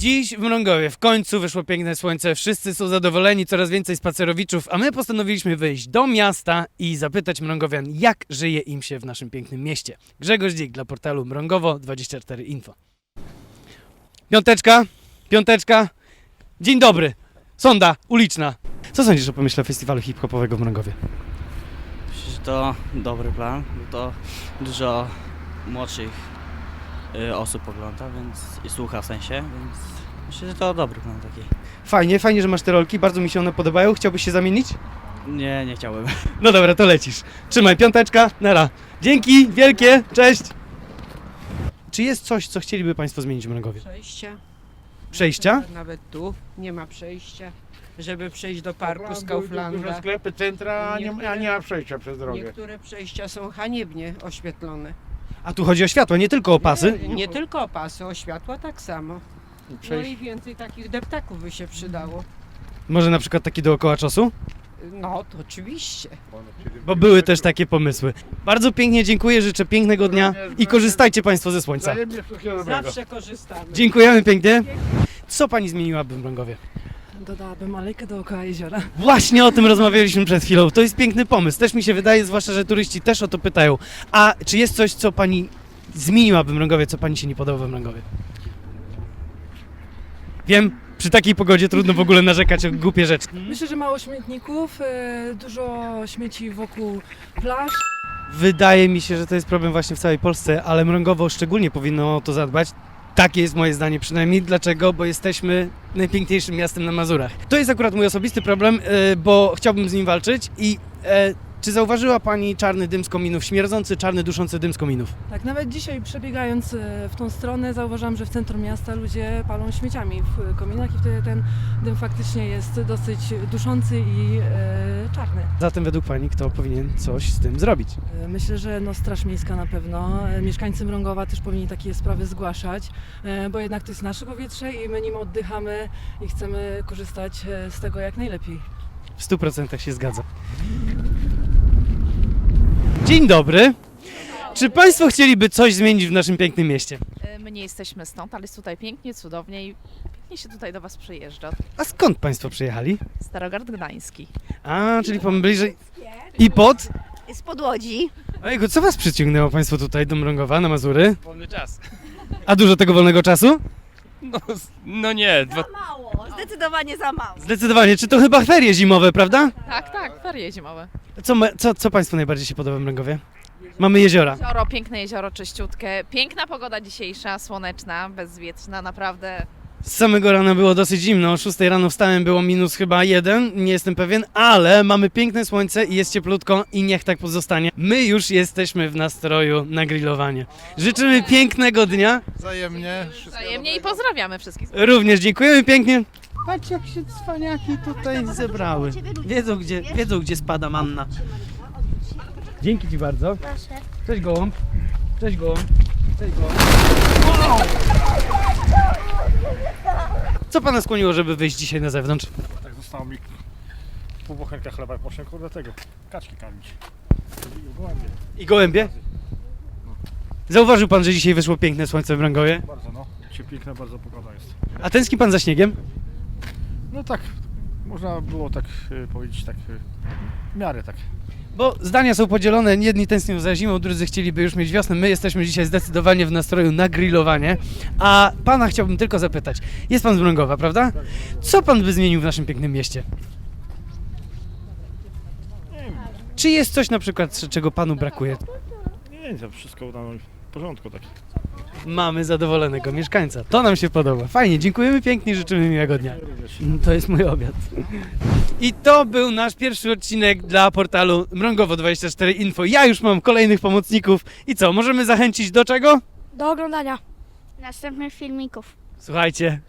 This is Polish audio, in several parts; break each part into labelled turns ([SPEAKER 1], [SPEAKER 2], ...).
[SPEAKER 1] Dziś w Mrągowie w końcu wyszło piękne słońce, wszyscy są zadowoleni, coraz więcej spacerowiczów, a my postanowiliśmy wyjść do miasta i zapytać Mrągowian, jak żyje im się w naszym pięknym mieście. Grzegorz Dzik dla portalu Mrągowo24info. Piąteczka, piąteczka, dzień dobry, sonda uliczna. Co sądzisz o pomyśle festiwalu hip-hopowego w Mrągowie?
[SPEAKER 2] Myślę, że to dobry plan, bo to dużo młodszych osób ogląda, więc i słucha w sensie, więc myślę, że to dobry plan taki.
[SPEAKER 1] Fajnie, fajnie, że masz te rolki, bardzo mi się one podobają, chciałbyś się zamienić?
[SPEAKER 2] Nie, nie chciałbym.
[SPEAKER 1] No dobra, to lecisz. Trzymaj, piąteczka, nara. Dzięki, wielkie, cześć. Czy jest coś, co chcieliby Państwo zmienić w Mrągowie?
[SPEAKER 3] Przejścia.
[SPEAKER 1] Przejścia?
[SPEAKER 3] Nawet tu nie ma przejścia, żeby przejść do parku z
[SPEAKER 4] Duże
[SPEAKER 3] Kauflanda.
[SPEAKER 4] sklepy, centra, a nie, a nie ma przejścia przez drogę.
[SPEAKER 3] Niektóre przejścia są haniebnie oświetlone.
[SPEAKER 1] A tu chodzi o światło, nie tylko o pasy.
[SPEAKER 3] Nie, nie tylko o pasy, o światła tak samo. No i więcej takich deptaków by się przydało.
[SPEAKER 1] Może na przykład taki dookoła czasu?
[SPEAKER 3] No, to oczywiście.
[SPEAKER 1] Bo były też takie pomysły. Bardzo pięknie dziękuję, życzę pięknego dnia i korzystajcie Państwo ze słońca.
[SPEAKER 3] Zawsze korzystamy.
[SPEAKER 1] Dziękujemy pięknie. Co Pani zmieniłaby w Mrągowie?
[SPEAKER 5] Dodałabym alejkę dookoła jeziora.
[SPEAKER 1] Właśnie o tym rozmawialiśmy przed chwilą. To jest piękny pomysł. Też mi się wydaje, zwłaszcza, że turyści też o to pytają. A czy jest coś, co Pani zmieniłaby w Mrągowie, co Pani się nie podoba w Mrągowie? Wiem, przy takiej pogodzie trudno w ogóle narzekać o głupie rzeczy.
[SPEAKER 5] Myślę, że mało śmietników, e, dużo śmieci wokół plaż.
[SPEAKER 1] Wydaje mi się, że to jest problem właśnie w całej Polsce, ale Mrągowo szczególnie powinno o to zadbać. Takie jest moje zdanie przynajmniej. Dlaczego? Bo jesteśmy najpiękniejszym miastem na Mazurach. To jest akurat mój osobisty problem, e, bo chciałbym z nim walczyć i e, czy zauważyła Pani czarny dym z kominów, śmierdzący, czarny, duszący dym z kominów?
[SPEAKER 5] Tak, nawet dzisiaj przebiegając e, w tą stronę zauważam, że w centrum miasta ludzie palą śmieciami w kominach i wtedy ten dym faktycznie jest dosyć duszący i e, czarny.
[SPEAKER 1] Zatem według Pani kto powinien coś z tym zrobić?
[SPEAKER 5] E, Myślę, że no, Straż Miejska na pewno, e, mieszkańcy Mrągowa też powinni takie sprawy zgłaszać, e, bo jednak to jest nasze powietrze i my nim oddychamy i chcemy korzystać e, z tego jak najlepiej.
[SPEAKER 1] W 100% się zgadzam. Dzień dobry. Czy Państwo chcieliby coś zmienić w naszym pięknym mieście?
[SPEAKER 6] E, My nie jesteśmy stąd, ale jest tutaj pięknie, cudownie i pięknie się tutaj do Was przyjeżdża.
[SPEAKER 1] A skąd Państwo przyjechali?
[SPEAKER 6] Starogard Gdański.
[SPEAKER 1] A, czyli pan bliżej. I pod?
[SPEAKER 7] Z podłodzi.
[SPEAKER 1] Ojego, co was przyciągnęło Państwo tutaj do Mrągowa na Mazury?
[SPEAKER 8] Wolny czas.
[SPEAKER 1] A dużo tego wolnego czasu?
[SPEAKER 8] No, no nie, dwa,
[SPEAKER 7] Za mało, zdecydowanie za mało.
[SPEAKER 1] Zdecydowanie, czy to chyba ferie zimowe, prawda?
[SPEAKER 6] Tak, tak, ferie zimowe.
[SPEAKER 1] Co, ma- co, co Państwu najbardziej się podoba w Mrągowie? Mamy jeziora.
[SPEAKER 6] Jezioro, piękne jezioro, czyściutkie. Piękna pogoda dzisiejsza, słoneczna, bezwietrzna, naprawdę.
[SPEAKER 1] Z samego rana było dosyć zimno, o 6 rano wstałem, było minus chyba jeden, nie jestem pewien, ale mamy piękne słońce i jest cieplutko i niech tak pozostanie. My już jesteśmy w nastroju na grillowanie. Życzymy pięknego dnia,
[SPEAKER 4] Wzajemnie.
[SPEAKER 6] Wzajemnie i pozdrawiamy wszystkich.
[SPEAKER 1] również dziękujemy pięknie. Patrz jak się cwaniaki tutaj zebrały. Wiedzą gdzie, wiedzą gdzie spada manna. Dzięki Ci bardzo.
[SPEAKER 7] Proszę.
[SPEAKER 1] Cześć gołąb. Cześć gołąb. Cześć gołąb. Co Pana skłoniło, żeby wyjść dzisiaj na zewnątrz?
[SPEAKER 4] Tak zostało mi pół bochenka chleba i poszłem kurde tego, kaczki karmić. I gołębie.
[SPEAKER 1] I gołębie? Zauważył Pan, że dzisiaj wyszło piękne słońce w Mrągowie?
[SPEAKER 4] Bardzo no, dzisiaj piękna bardzo pogoda jest.
[SPEAKER 1] A tęskni Pan za śniegiem?
[SPEAKER 4] No tak, można było tak y, powiedzieć tak y, w miarę tak.
[SPEAKER 1] Bo zdania są podzielone, jedni tęsknią za zimą, drudzy chcieliby już mieć wiosnę. My jesteśmy dzisiaj zdecydowanie w nastroju na grillowanie. A Pana chciałbym tylko zapytać, jest Pan z Mrągowa, prawda? Co Pan by zmienił w naszym pięknym mieście? Czy jest coś na przykład, czego Panu brakuje?
[SPEAKER 4] Nie, to wszystko w porządku tak.
[SPEAKER 1] Mamy zadowolonego mieszkańca. To nam się podoba. Fajnie, dziękujemy pięknie, życzymy miłego dnia. To jest mój obiad. I to był nasz pierwszy odcinek dla portalu Mrągowo24info. Ja już mam kolejnych pomocników. I co, możemy zachęcić do czego?
[SPEAKER 7] Do oglądania następnych filmików.
[SPEAKER 1] Słuchajcie,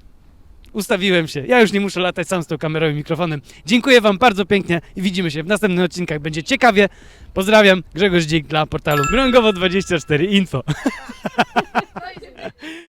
[SPEAKER 1] ustawiłem się. Ja już nie muszę latać sam z tą kamerą i mikrofonem. Dziękuję Wam bardzo pięknie i widzimy się w następnych odcinkach. Będzie ciekawie. Pozdrawiam, Grzegorz Dzik dla portalu Mrągowo24info. surprising.